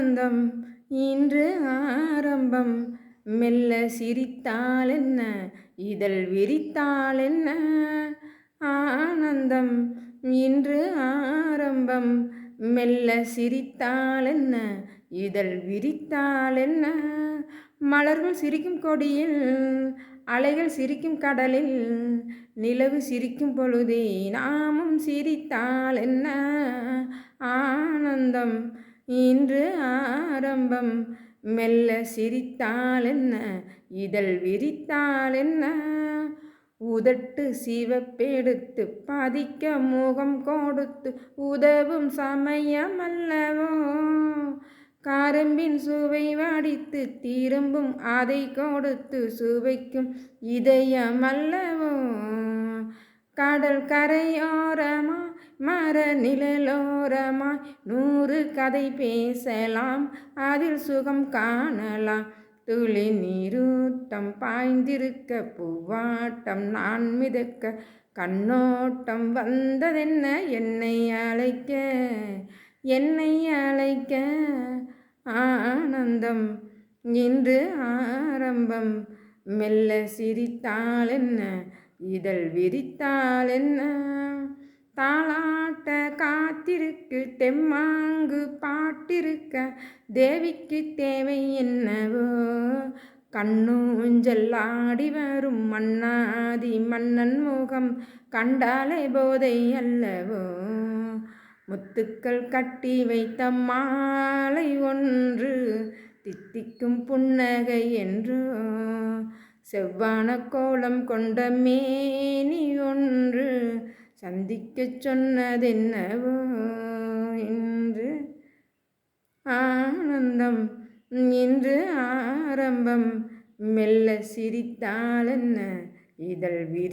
ஆனந்தம் இன்று ஆரம்பம். மெல்ல சிரித்தால் என்ன இதழ் விரித்தால் என்ன ஆனந்தம் இன்று ஆரம்பம். மெல்ல சிரித்தால் என்ன இதழ் விரித்தால் என்ன மலர்கள் சிரிக்கும் கொடியில் அலைகள் சிரிக்கும் கடலில் நிலவு சிரிக்கும் பொழுதே நாமும் சிரித்தால் என்ன ஆனந்தம் இன்று ஆரம்பம். மெல்ல சிரித்தால் என்ன இதழ் விரித்தால் என்ன உதட்டு சிவப்பெடுத்து பாதிக்க முகம் கொடுத்து உதவும் சமயம் அல்லவோ? காரம்பின் சுவை வடித்து திரும்பும் அதை கொடுத்து சுவைக்கும் இதயம் அல்லவோ? கடல் கரையோரமா மர நிழலோரமாய் நூறு கதை பேசலாம் அதில் சுகம் காணலாம். துளி நீரூட்டம் பாய்ந்திருக்க பூவாட்டம் நான் மிதக்க கண்ணோட்டம் வந்ததென்ன? என்னை அழைக்க என்னை அழைக்க. ஆனந்தம் இன்று ஆரம்பம். மெல்ல சிரித்தால் என்ன? இதழ் விரித்தால் என்ன? தாளாட்ட காத்திருக்கு தெம்மாங்கு பாட்டிருக்க தேவிக்கு தேவை என்னவோ? கண்ணூஞ்சல் ஆடி வரும் மன்னாதி மன்னன் முகம் கண்டாலே போதை அல்லவோ? முத்துக்கள் கட்டி வைத்த மாலை ஒன்று தித்திக்கும் புன்னகை என்றோ? செவ்வான கோலம் கொண்ட மேனி ஒன்று சந்திக்கச் சொன்னதென்னவோ என்று ஆனந்தம் இன்று ஆரம்பம். மெல்ல சிரித்தாலென்ன இதழ் விரி